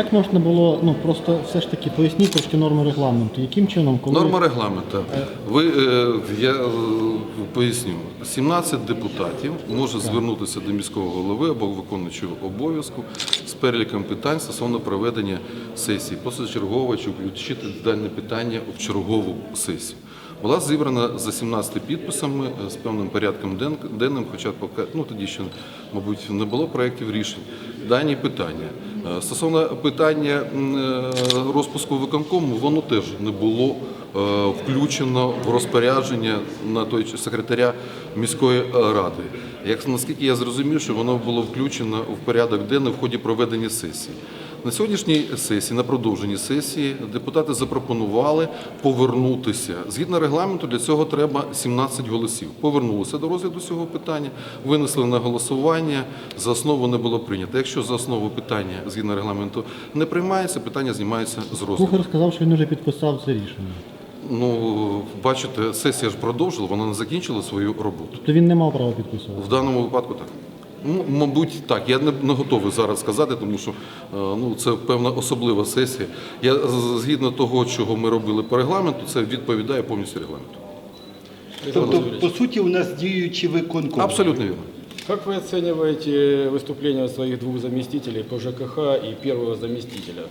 Як можна було, ну просто все ж таки поясніть трошки норму регламенту. Яким чином, коли Норма регламенту. Ви, е, я е, поясню. 17 депутатів може звернутися до міського голови або виконуючого обов'язку з переліком питань стосовно проведення сесії позачергово чи включити дане питання в чергову сесію. Була зібрана за 17 підписами е, з певним порядком ден- денним, хоча поки ну тоді ще, мабуть, не було проєктів рішень. Дані питання Е, стосовно питання е, розпуску виконкому, воно теж не було включено в розпорядження на той секретаря міської ради. Як наскільки я зрозумів, що воно було включено в порядок денний в ході проведення сесії. На сьогоднішній сесії, на продовженні сесії, депутати запропонували повернутися. Згідно регламенту, для цього треба 17 голосів. Повернулися до розгляду цього питання, винесли на голосування. За основу не було прийнято. Якщо за основу питання згідно регламенту не приймається, питання знімається з розгляду. Кухар сказав, що він вже підписав це рішення. Ну, бачите, сесія ж продовжила, вона не закінчила свою роботу. Тобто він не мав права підписувати. В даному випадку так. Ну, мабуть, так. Я не, не готовий зараз сказати, тому що е, ну, це певна особлива сесія. Я згідно того, чого ми робили по регламенту, це відповідає повністю регламенту. Тобто, по суті, у нас діючі виконком. Абсолютно вірно. Как вы оцениваете выступление своих двух заместителей по ЖКХ и первого заместителя?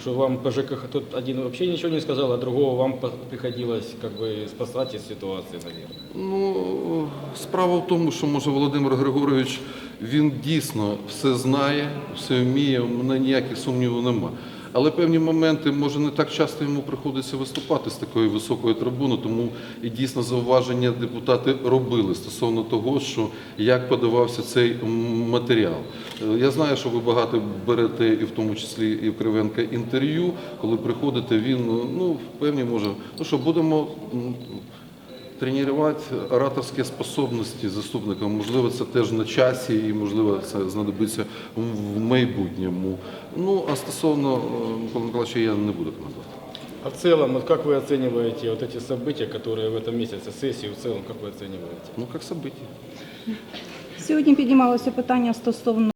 Что вам по ЖКХ тут один вообще ничего не сказал, а другого вам приходилось как бы спасать из ситуации, наверное? Ну, справа в тому, що може Володимир Григорович він дійсно все знає, все вміє, у мене ніяких сумнівів нема. Але певні моменти, може, не так часто йому приходиться виступати з такої високої трибуни, тому і дійсно зауваження депутати робили стосовно того, що як подавався цей матеріал. Е, Я знаю, що ви багато берете, і в тому числі і в Кривенка інтерв'ю. Коли приходите, він ну певні може, ну що будемо м, тренувати ораторські способності заступника. Можливо, це теж на часі і можливо це знадобиться в- в майбутньому. Ну а стосовно е, Миколи Миколаївича я не буду коментувати. А в целом, вот как вы оцениваете вот эти события, которые в этом месяце, сессию в целом, как вы оцениваете? Ну як событие. Сьогодні піднімалося питання стосовно